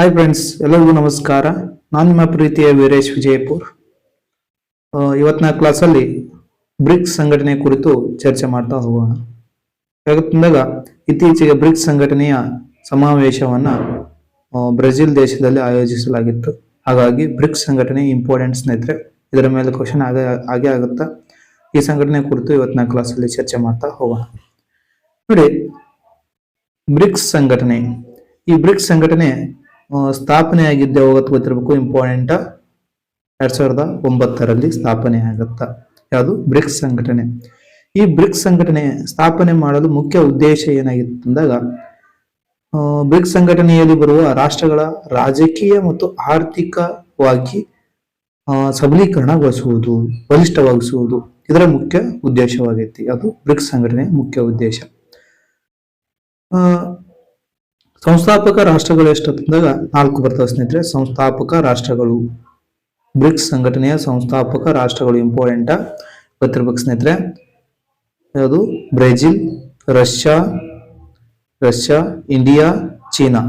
Hi friends ಎಲ್ಲರಿಗೂ ನಮಸ್ಕಾರ. ನಾನು ನಿಮ್ಮ ಪ್ರೀತಿಯ ವೀರೇಶ್ ವಿಜಯಪುರ್. ಇವತ್ತಿನ ಕ್ಲಾಸಲ್ಲಿ ಬ್ರಿಕ್ಸ್ ಸಂಘಟನೆ ಕುರಿತು ಚರ್ಚೆ ಮಾಡ್ತಾ ಹೋಗೋಣ. ಯಾಕಂದಾಗ ಇತ್ತೀಚೆಗೆ ಬ್ರಿಕ್ಸ್ ಸಂಘಟನೆಯ ಸಮಾವೇಶವನ್ನ ಬ್ರೆಜಿಲ್ ದೇಶದಲ್ಲಿ ಆಯೋಜಿಸಲಾಗಿತ್ತು. ಹಾಗಾಗಿ ಬ್ರಿಕ್ಸ್ ಸಂಘಟನೆ ಇಂಪಾರ್ಟೆಂಟ್ ಸ್ನೇಹಿತರೆ, ಇದರ ಮೇಲೆ ಕ್ವಶನ್ ಆಗ, ಆಗೇ ಆಗುತ್ತಾ? ಈ ಸಂಘಟನೆ ಕುರಿತು ಇವತ್ತಿನ ಕ್ಲಾಸಲ್ಲಿ ಚರ್ಚೆ ಮಾಡ್ತಾ ಹೋಗೋಣ. ನೋಡಿ, ಬ್ರಿಕ್ಸ್ ಸಂಘಟನೆ. ಈ ಬ್ರಿಕ್ಸ್ ಸಂಘಟನೆ ಆ, ಆಗಿದ್ದೆ ಹೋಗತ್ ಗೊತ್ತಿರಬೇಕು? ಇಂಪಾರ್ಟೆಂಟ್ ಎರಡ್ ಸಾವಿರದ ಒಂಬತ್ತರಲ್ಲಿ ಸ್ಥಾಪನೆ ಆಗುತ್ತ? ಯಾವುದು? ಬ್ರಿಕ್ಸ್ ಸಂಘಟನೆ. ಈ ಬ್ರಿಕ್ಸ್ ಸಂಘಟನೆ ಸ್ಥಾಪನೆ ಮಾಡಲು ಮುಖ್ಯ ಉದ್ದೇಶ ಏನಾಗಿತ್ತು ಅಂದಾಗ ಬ್ರಿಕ್ಸ್ ಸಂಘಟನೆಯಲ್ಲಿ ಬರುವ ರಾಷ್ಟ್ರಗಳ ರಾಜಕೀಯ ಮತ್ತು ಆರ್ಥಿಕವಾಗಿ ಸಬಲೀಕರಣಗೊಳಿಸುವುದು ಬಲಿಷ್ಠವಾಗಿಸುವುದು ಇದರ ಮುಖ್ಯ ಉದ್ದೇಶವಾಗೈತಿ. ಅದು ಬ್ರಿಕ್ಸ್ ಸಂಘಟನೆ ಮುಖ್ಯ ಉದ್ದೇಶ. ಸಂಸ್ಥಾಪಕ ರಾಷ್ಟ್ರಗಳು ಎಷ್ಟು ಅಂದಾಗ ನಾಲ್ಕು ಬರ್ತವೆ ಸ್ನೇಹಿತರೆ. ಸಂಸ್ಥಾಪಕ ರಾಷ್ಟ್ರಗಳು. ಬ್ರಿಕ್ಸ್ ಸಂಘಟನೆಯ ಸಂಸ್ಥಾಪಕ ರಾಷ್ಟ್ರಗಳು ಇಂಪಾರ್ಟೆಂಟ್ ಗೊತ್ತಿರ್ಬೇಕು ಸ್ನೇಹಿತರೆ. ಯಾವುದು? Brazil, Russia Russia, India, China.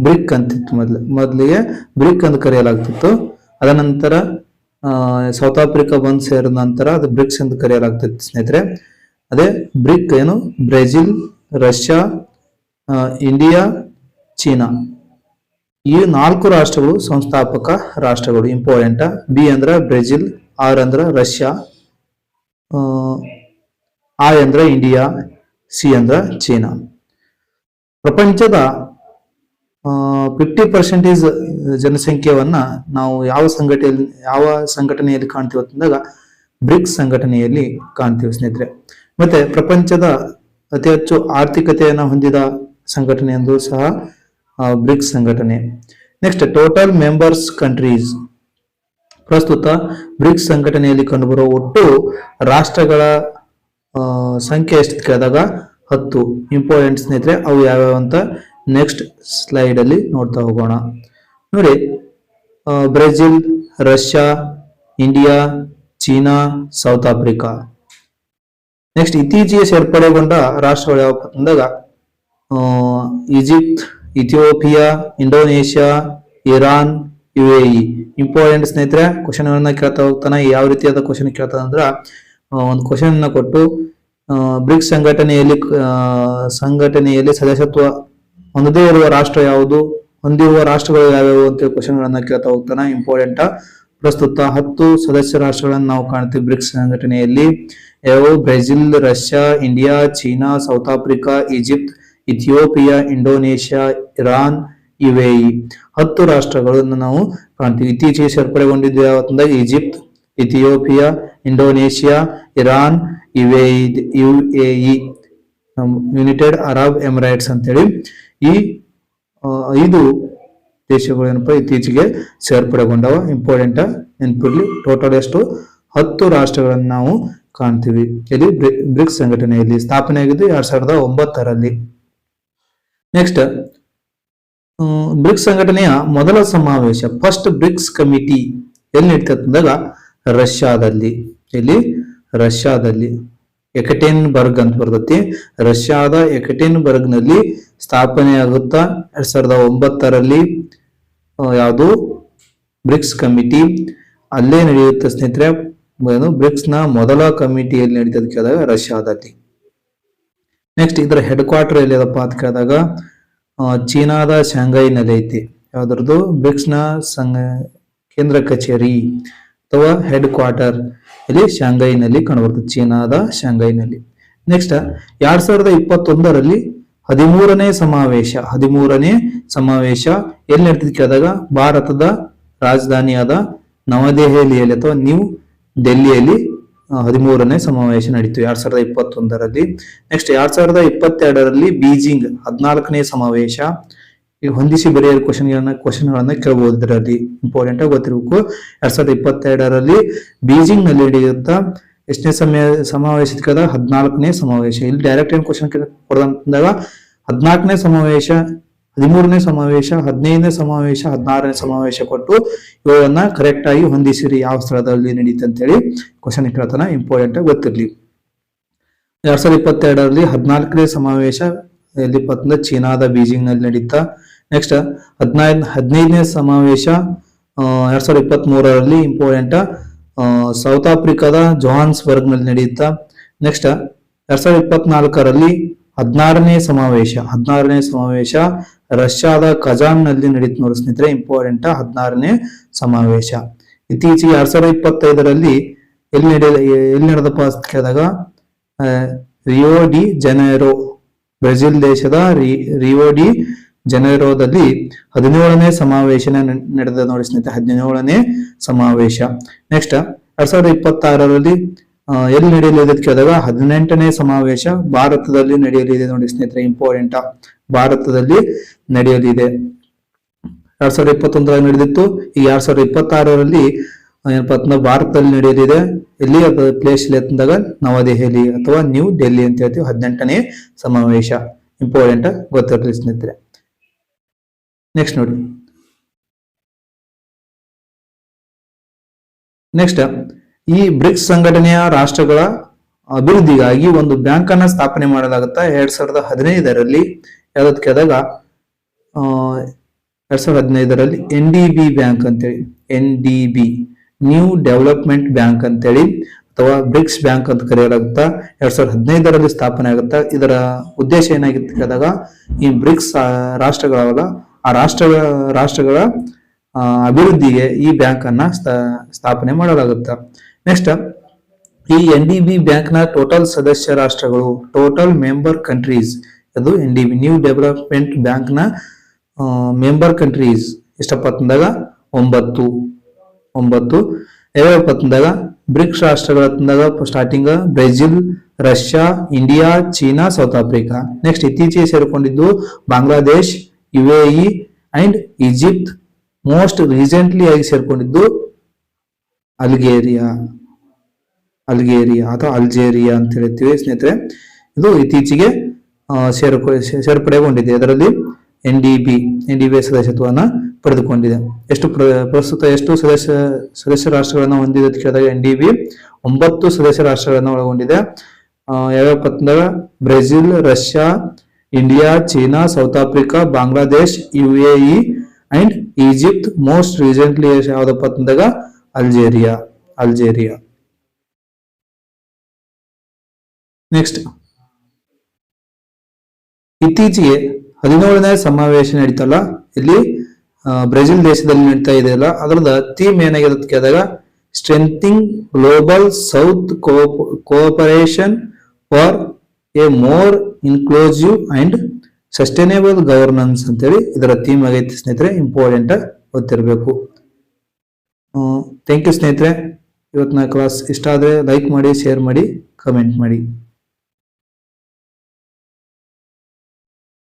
BRIC ಅಂತಿತ್ತು ಮೊದಲು ಮೊದಲಿಗೆ ಬ್ರಿಕ್ ಅಂತ ಕರೆಯಲಾಗ್ತಿತ್ತು. ಅದ ನಂತರ ಸೌತ್ ಆಫ್ರಿಕಾ ಬಂದು ಸೇರಿದ ನಂತರ ಅದು ಬ್ರಿಕ್ಸ್ ಅಂತ ಕರೆಯಲಾಗ್ತಿತ್ತು ಸ್ನೇಹಿತರೆ. ಅದೇ ಬ್ರಿಕ್ ಏನು? Brazil, Russia India China. ಈ ನಾಲ್ಕು ರಾಷ್ಟ್ರಗಳು ಸಂಸ್ಥಾಪಕ ರಾಷ್ಟ್ರಗಳು. ಇಂಪಾರ್ಟೆಂಟ್ ಬಿ ಅಂದ್ರ ಬ್ರೆಜಿಲ್ ಆರ್ ಅಂದ್ರ ರಷ್ಯಾ ಆ, ಅಂದ್ರ ಇಂಡಿಯಾ ಸಿ ಅಂದ್ರೆ ಚೀನಾ. ಪ್ರಪಂಚದ ಫಿಫ್ಟಿ ಪರ್ಸೆಂಟೇಜ್ ಜನಸಂಖ್ಯೆಯನ್ನ ನಾವು ಯಾವ ಸಂಘಟನೆಯಲ್ಲಿ ಯಾವ ಸಂಘಟನೆಯಲ್ಲಿ ಕಾಣ್ತೀವಿ ಅಂತಂದಾಗ ಬ್ರಿಕ್ಸ್ ಸಂಘಟನೆಯಲ್ಲಿ ಕಾಣ್ತೀವಿ ಸ್ನೇಹಿತರೆ. ಮತ್ತೆ ಪ್ರಪಂಚದ ಅತಿ ಹೆಚ್ಚು ಆರ್ಥಿಕತೆಯನ್ನು ಹೊಂದಿದ ಸಂಘಟನೆ ಎಂದು ಸಹ ಬ್ರಿಕ್ಸ್ ಸಂಘಟನೆ. ನೆಕ್ಸ್ಟ್ ಟೋಟಲ್ ಮೆಂಬರ್ಸ್ ಕಂಟ್ರೀಸ್ ಪ್ರಸ್ತುತ ಬ್ರಿಕ್ಸ್ ಸಂಘಟನೆಯಲ್ಲಿ ಕಂಡುಬರುವ ಒಟ್ಟು ರಾಷ್ಟ್ರಗಳ ಸಂಖ್ಯೆ ಎಷ್ಟು ಕೇಳಿದಾಗ ಹತ್ತು. ಇಂಪಾರ್ಟೆಂಟ್ ಸ್ನೇಹಿತರೆ, ಅವು ಯಾವ್ಯಾವ ಅಂತ ನೆಕ್ಸ್ಟ್ ಸ್ಲೈಡ್ ಅಲ್ಲಿ ನೋಡ್ತಾ ಹೋಗೋಣ. ನೋಡಿ Brazil, Russia, India, China, South Africa. Next ಇತ್ತೀಚೆಗೆ ಸೇರ್ಪಡೆಗೊಂಡ ರಾಷ್ಟ್ರಗಳು ಯಾವ ಅಂದಾಗ Egypt, Ethiopia, Indonesia, Iran U A E important ಸ್ನೇಹಿತರೆ ಕ್ವಶನ್ ಗಳನ್ನ ಕೇಳ್ತಾ ಹೋಗ್ತಾನೆ. ಯಾವ ರೀತಿಯಾದ ಕ್ವಶನ್ ಕೇಳ್ತಾನೆ ಅಂದ್ರೆ ಒಂದು ಕ್ವಶನ್ ಕೊಟ್ಟು ಬ್ರಿಕ್ಸ್ ಸಂಘಟನೆಯಲ್ಲಿ ಸಂಘಟನೆಯಲ್ಲಿ ಸದಸ್ಯತ್ವ ಹೊಂದದೇ ಇರುವ ರಾಷ್ಟ್ರ ಯಾವುದು, ಹೊಂದಿರುವ ರಾಷ್ಟ್ರಗಳು ಯಾವ್ಯಾವು ಅಂತ ಕ್ವಶನ್ ಗಳನ್ನ ಕೇಳ್ತಾ ಹೋಗ್ತಾನೆ. ಇಂಪಾರ್ಟೆಂಟ್ ಪ್ರಸ್ತುತ ಹತ್ತು ಸದಸ್ಯ ರಾಷ್ಟ್ರಗಳನ್ನು ನಾವು ಕಾಣ್ತೀವಿ ಬ್ರಿಕ್ಸ್ ಸಂಘಟನೆಯಲ್ಲಿ. ಯಾವು Brazil, Russia, India, China, South Africa, Egypt Ethiopia, Indonesia, Iran UAE ಹತ್ತು ರಾಷ್ಟ್ರಗಳನ್ನು ನಾವು ಕಾಣ್ತೀವಿ. ಇತ್ತೀಚೆಗೆ ಸೇರ್ಪಡೆಗೊಂಡಿದ್ದು ಯಾವತ್ತಂದಾಗ Egypt, Ethiopia, Indonesia, Iran UAE UAE United Arab Emirates ಅಂತೇಳಿ. ಈ ಐದು ದೇಶಗಳು ಏನಪ್ಪ ಇತ್ತೀಚೆಗೆ ಸೇರ್ಪಡೆಗೊಂಡವ. ಇಂಪಾರ್ಟೆಂಟ್ ನೆನ್ಪಿರ್ಲಿ ಟೋಟಲ್ ಎಷ್ಟು? ಹತ್ತು ರಾಷ್ಟ್ರಗಳನ್ನು ನಾವು ಕಾಣ್ತೀವಿ. ಇಲ್ಲಿ ಬ್ರಿ- ಬ್ರಿಕ್ಸ್ ಸಂಘಟನೆಯಲ್ಲಿ ಸ್ಥಾಪನೆ ಆಗಿದ್ದು ಎರಡ್ ಸಾವಿರದ ಒಂಬತ್ತರಲ್ಲಿ. ನೆಕ್ಸ್ಟ್ ಬ್ರಿಕ್ಸ್ ಸಂಘಟನೆಯ ಮೊದಲ ಸಮಾವೇಶ ಫಸ್ಟ್ ಬ್ರಿಕ್ಸ್ ಕಮಿಟಿ ಎಲ್ಲಿ ನಡೀತದೆ ರಷ್ಯಾದಲ್ಲಿ. ಎಲ್ಲಿ? ರಷ್ಯಾದಲ್ಲಿ. ಎಕಟೇನ್ ಬರ್ಗ್ ಅಂತ ಬರ್ತತಿ. ರಷ್ಯಾದ ಎಕಟೇನ್ ಬರ್ಗ್ನಲ್ಲಿ ಸ್ಥಾಪನೆ ಆಗುತ್ತಾ, ಎರಡ್ ಸಾವಿರದ ಒಂಬತ್ತರಲ್ಲಿ ಯಾವುದು? BRICS committee. ಅಲ್ಲೇ ನಡೆಯುತ್ತೆ ಸ್ನೇಹಿತರೆ, ಏನು? ಬ್ರಿಕ್ಸ್ನ ಮೊದಲ ಕಮಿಟಿಯಲ್ಲಿ ನಡೀತದೆ ಕೇಳಿದಾಗ ರಷ್ಯಾದಲ್ಲಿ. ನೆಕ್ಸ್ಟ್ ಇದರ ಹೆಡ್ ಕ್ವಾರ್ಟರ್ ಎಲ್ಲಿದಪ್ಪ ಅಂತ ಕೇಳಿದಾಗ ಚೀನಾದ ಶಾಂಘೈನಲ್ಲಿ ಐತಿ. ಯಾವ್ದ್ರದ್ದು? ಬ್ರಿಕ್ಸ್ನ ಸಂಘ, ಕೇಂದ್ರ ಕಚೇರಿ ಅಥವಾ ಹೆಡ್ ಕ್ವಾರ್ಟರ್ ಇಲ್ಲಿ ಶಾಂಘೈನಲ್ಲಿ ಕಂಡುಬರ್ತದೆ ಚೀನಾದ ಶಾಂಘೈನಲ್ಲಿ. ನೆಕ್ಸ್ಟ್ ಎರಡ್ ಸಾವಿರದ ಇಪ್ಪತ್ತೊಂದರಲ್ಲಿ ಹದಿಮೂರನೇ ಸಮಾವೇಶ ಹದಿಮೂರನೇ ಸಮಾವೇಶ ಎಲ್ಲಿ ನಡೀತಿದ್ ಕೇಳಿದಾಗ, ಭಾರತದ ರಾಜಧಾನಿಯಾದ ನವದೆಹಲಿಯಲ್ಲಿ ಅಥವಾ ನ್ಯೂ ಡೆಲ್ಲಿಯಲ್ಲಿ ಹದಿಮೂರನೇ ಸಮಾವೇಶ ನಡೀತು ಎರಡ್ ಸಾವಿರದ ಇಪ್ಪತ್ತೊಂದರಲ್ಲಿ. ನೆಕ್ಸ್ಟ್ ಎರಡ್ ಸಾವಿರದ ಇಪ್ಪತ್ತೆರಡರಲ್ಲಿ ಬೀಜಿಂಗ್ ಹದಿನಾಲ್ಕನೇ ಸಮಾವೇಶ. ಹೊಂದಿಸಿ ಬರೆಯಲು ಕ್ವಶನ್ಗಳನ್ನ ಕ್ವಶನ್ಗಳನ್ನ ಕ್ವಶನ್ ಗಳನ್ನ ಕೇಳಬಹುದು ಇದರಲ್ಲಿ ಇಂಪಾರ್ಟೆಂಟ್ ಆಗಿ ಗೊತ್ತಿರಬೇಕು. ಎರಡ್ ಸಾವಿರದ ಇಪ್ಪತ್ತೆರಡರಲ್ಲಿ ಬೀಜಿಂಗ್ನಲ್ಲಿ ನಡೆಯುತ್ತಾ ಎಷ್ಟನೇ ಸಮಯ, ಸಮಾವೇಶ ಕದ ಹದಿನಾಲ್ಕನೇ ಸಮಾವೇಶ. ಇಲ್ಲಿ ಡೈರೆಕ್ಟ್ ಏನ್ ಕ್ವಶನ್ ಕೊಡದಂದಾಗ ಹದಿನಾಲ್ಕನೇ ಸಮಾವೇಶ ಹದಿಮೂರನೇ ಸಮಾವೇಶ, ಹದಿನೈದನೇ ಸಮಾವೇಶ, ಹದಿನಾರನೇ ಸಮಾವೇಶ ಕೊಟ್ಟು ಇವುಗಳನ್ನ ಕರೆಕ್ಟ್ ಆಗಿ ಹೊಂದಿಸಿರಿ. ಯಾವ ಸ್ಥಳದಲ್ಲಿ ನಡೀತೆ ಅಂತೇಳಿ ಕ್ವಶನ್ ಕೇಳ್ತಾನ. ಇಂಪಾರ್ಟೆಂಟ್ ಆಗಿ ಗೊತ್ತಿರ್ಲಿ. ಎರಡ್ ಸಾವಿರದ ಇಪ್ಪತ್ತೆರಡರಲ್ಲಿ ಹದಿನಾಲ್ಕನೇ ಸಮಾವೇಶ ಎಲ್ಲಿ ಚೀನಾದ ಬೀಜಿಂಗ್ನಲ್ಲಿ ನಡೀತಾ. ನೆಕ್ಸ್ಟ್ ಹದಿನೈದು, ಹದಿನೈದನೇ ಸಮಾವೇಶ ಎರಡ್ ಸಾವಿರದ ಇಪ್ಪತ್ತ್ ಮೂರರಲ್ಲಿ ಇಂಪಾರ್ಟೆಂಟ್ ಸೌತ್ ಆಫ್ರಿಕಾದ ಜೋಹಾನ್ಸ್ಬರ್ಗ್ನಲ್ಲಿ ನಡೆಯುತ್ತಾ ನೆಕ್ಸ್ಟ್ ಎರಡ್ ಸಾವಿರದ ಇಪ್ಪತ್ನಾಲ್ಕರಲ್ಲಿ ಹದಿನಾರನೇ ಸಮಾವೇಶ ಹದಿನಾರನೇ ಸಮಾವೇಶ ರಷ್ಯಾದ ಕಜಾನ್ನಲ್ಲಿ ನಡೀತು ನೋಡಿ ಸ್ನೇಹಿತರೆ ಇಂಪಾರ್ಟೆಂಟ್ ಹದಿನಾರನೇ ಸಮಾವೇಶ. ಇತ್ತೀಚೆಗೆ ಎರಡ್ ಸಾವಿರದ ಇಪ್ಪತ್ತೈದರಲ್ಲಿ ಎಲ್ಲಿ ನಡೆಯ ಎಲ್ಲಿ ನಡೆದಪ್ಪ ಅಂತ ಕೇಳಿದಾಗ ರಿಯೋ ಡಿ ಜನೈರೋ, ಬ್ರೆಜಿಲ್ ದೇಶದ ರಿ- ರಿಯೋ ಡಿ ಜನೈರೋದಲ್ಲಿ ಹದಿನೇಳನೇ ಸಮಾವೇಶನ ನಡೆದ ನೋಡಿ ಸ್ನೇಹಿತರೆ, ಹದಿನೇಳನೇ ಸಮಾವೇಶ. ನೆಕ್ಸ್ಟ್ ಎರಡ್ ಸಾವಿರದ ಇಪ್ಪತ್ತಾರರಲ್ಲಿ ಎಲ್ಲಿ ನಡೆಯಲಿದೆ ಅಂತ ಕೇಳಿದಾಗ ಹದಿನೆಂಟನೇ ಸಮಾವೇಶ ಭಾರತದಲ್ಲಿ ನಡೆಯಲಿದೆ ನೋಡಿ ಸ್ನೇಹಿತರೆ ಇಂಪಾರ್ಟೆಂಟ್ ಭಾರತದಲ್ಲಿ ನಡೆಯಲಿದೆ. ಎರಡ್ ಸಾವಿರದ ಇಪ್ಪತ್ತೊಂದರಲ್ಲಿ ನಡೆದಿತ್ತು. ಈ ಎರಡ್ ಸಾವಿರದ ಇಪ್ಪತ್ತಾರರಲ್ಲಿ ಏನಪ್ಪಾ ಭಾರತದಲ್ಲಿ ನಡೆಯಲಿದೆ. ಎಲ್ಲಿ ಪ್ಲೇಸ್ ಇಲ್ಲಿ ಅಂತಂದಾಗ ನವದೆಹಲಿ ಅಥವಾ ನ್ಯೂ ಡೆಲ್ಲಿ ಅಂತ ಹೇಳ್ತೀವಿ, ಹದಿನೆಂಟನೇ ಸಮಾವೇಶ. ಇಂಪಾರ್ಟೆಂಟ್ ಗೊತ್ತಿರಲಿ ಸ್ನೇಹಿತರೆ. ನೆಕ್ಸ್ಟ್ ನೋಡಿ. ನೆಕ್ಸ್ಟ್ ಈ ಬ್ರಿಕ್ಸ್ ಸಂಘಟನೆಯ ರಾಷ್ಟ್ರಗಳ ಅಭಿವೃದ್ಧಿಗಾಗಿ ಒಂದು ಬ್ಯಾಂಕ್ ಅನ್ನ ಸ್ಥಾಪನೆ ಮಾಡಲಾಗುತ್ತಾ ಎರಡ್ ಸಾವಿರದ ಹದಿನೈದರಲ್ಲಿ, ಯಾವ್ದಕ್ಕೆ ಕೇಳಿದಾಗ ಎರಡ್ ಸಾವಿರದ ಹದಿನೈದರಲ್ಲಿ ಎನ್ ಡಿ ಬಿ ಬ್ಯಾಂಕ್ ಅಂತೇಳಿ, N D B new development bank ಅಂತೇಳಿ, ಅಥವಾ ಬ್ರಿಕ್ಸ್ ಬ್ಯಾಂಕ್ ಅಂತ ಕರೆಯಲಾಗುತ್ತಾ ಎರಡ್ ಸಾವಿರದ ಹದಿನೈದರಲ್ಲಿ ಸ್ಥಾಪನೆ ಆಗುತ್ತಾ, ಇದರ ಉದ್ದೇಶ ಏನಾಗಿತ್ತು ಕೇಳಿದಾಗ, ಈ ಬ್ರಿಕ್ಸ್ ರಾಷ್ಟ್ರಗಳ ರಾಷ್ಟ್ರಗಳವಲ್ಲ ಆ ರಾಷ್ಟ್ರಗಳ ರಾಷ್ಟ್ರಗಳ ಅಭಿವೃದ್ಧಿಗೆ ಈ ಬ್ಯಾಂಕ್ ಅನ್ನ ಸ್ಥ- ಸ್ಥಾಪನೆ ಮಾಡಲಾಗುತ್ತೆ. ನೆಕ್ಸ್ಟ್ ಈ ಎನ್ ಡಿ ಬಿ ಬ್ಯಾಂಕ್ನ ಟೋಟಲ್ ಸದಸ್ಯ ರಾಷ್ಟ್ರಗಳು ಟೋಟಲ್ ಮೆಂಬರ್ ಕಂಟ್ರೀಸ್ ಅದು N D B new development ಬ್ಯಾಂಕ್ನ ಮೆಂಬರ್ ಕಂಟ್ರೀಸ್ ಎಷ್ಟಪ್ಪ ಅಂದಾಗ ಒಂಬತ್ತು ಒಂಬತ್ತು. ಯಾವ್ಯಾವಪ್ಪ ಅಂತಂದಾಗ ಬ್ರಿಕ್ಸ್ ರಾಷ್ಟ್ರಗಳ ತಂದಾಗ starting Brazil, Russia, India, China, South Africa. Next ಇತ್ತೀಚೆಗೆ ಸೇರಿಕೊಂಡಿದ್ದು Bangladesh U A E and Egypt. Most recently ಆಗಿ ಸೇರ್ಕೊಂಡಿದ್ದು ಅಲ್ಗೇರಿಯಾ ಅಲ್ಗೇರಿಯಾ ಅಥವಾ ಅಲ್ಜೇರಿಯಾ ಅಂತ ಹೇಳ್ತೀವಿ ಸ್ನೇಹಿತರೆ. ಇದು ಇತ್ತೀಚೆಗೆ ಸೇರ್ಕೊ, ಸೇರ್ಪಡೆಗೊಂಡಿದೆ. ಅದರಲ್ಲಿ N D B, N D B ಸದಸ್ಯತ್ವವನ್ನು ಪಡೆದುಕೊಂಡಿದೆ. ಎಷ್ಟು ಪ್ರ- ಪ್ರಸ್ತುತ ಎಷ್ಟು ಸದಸ್ಯ ಸದಸ್ಯ ರಾಷ್ಟ್ರಗಳನ್ನು ಹೊಂದಿದೆ ಅಂತ ಕೇಳಿದಾಗ ಎನ್ ಡಿ ಬಿ ಒಂಬತ್ತು ಸದಸ್ಯ ರಾಷ್ಟ್ರಗಳನ್ನು ಒಳಗೊಂಡಿದೆ. ಯಾವ್ಯಾವ ಅಂತಂದಾಗ Brazil, Russia, India, China, South Africa, Bangladesh, U A E and Egypt. Most recently ಯಾವ್ದಪ್ಪ ಅಂತಂದಾಗ ಅಲ್ಜೇರಿಯಾ ಅಲ್ಜೇರಿಯಾ. ನೆಕ್ಸ್ಟ್ ಇತ್ತೀಚೆಗೆ ಹದಿನೇಳನೇ ಸಮಾವೇಶ ನಡೀತಲ್ಲ? ಇಲ್ಲಿ ಬ್ರೆಜಿಲ್ ದೇಶದಲ್ಲಿ ನಡೀತಾ ಇದೆಯಲ್ಲ ಅದರದ ಥೀಮ್ ಏನಾಗಿದೆ ಕೇಳಿದಾಗ strengthening global south cooperation for a more inclusive and sustainable governance ಅಂತೇಳಿ ಇದರ ಥೀಮ್ ಆಗೈತಿ ಸ್ನೇಹಿತರೆ ಇಂಪಾರ್ಟೆಂಟ್ ಗೊತ್ತಿರಬೇಕು. ಥ್ಯಾಂಕ್ ಯು ಸ್ನೇಹಿತರೆ. ಇವತ್ತಿನ ಕ್ಲಾಸ್ ಇಷ್ಟ ಆದರೆ ಲೈಕ್ ಮಾಡಿ ಶೇರ್ ಮಾಡಿ ಕಮೆಂಟ್ ಮಾಡಿ.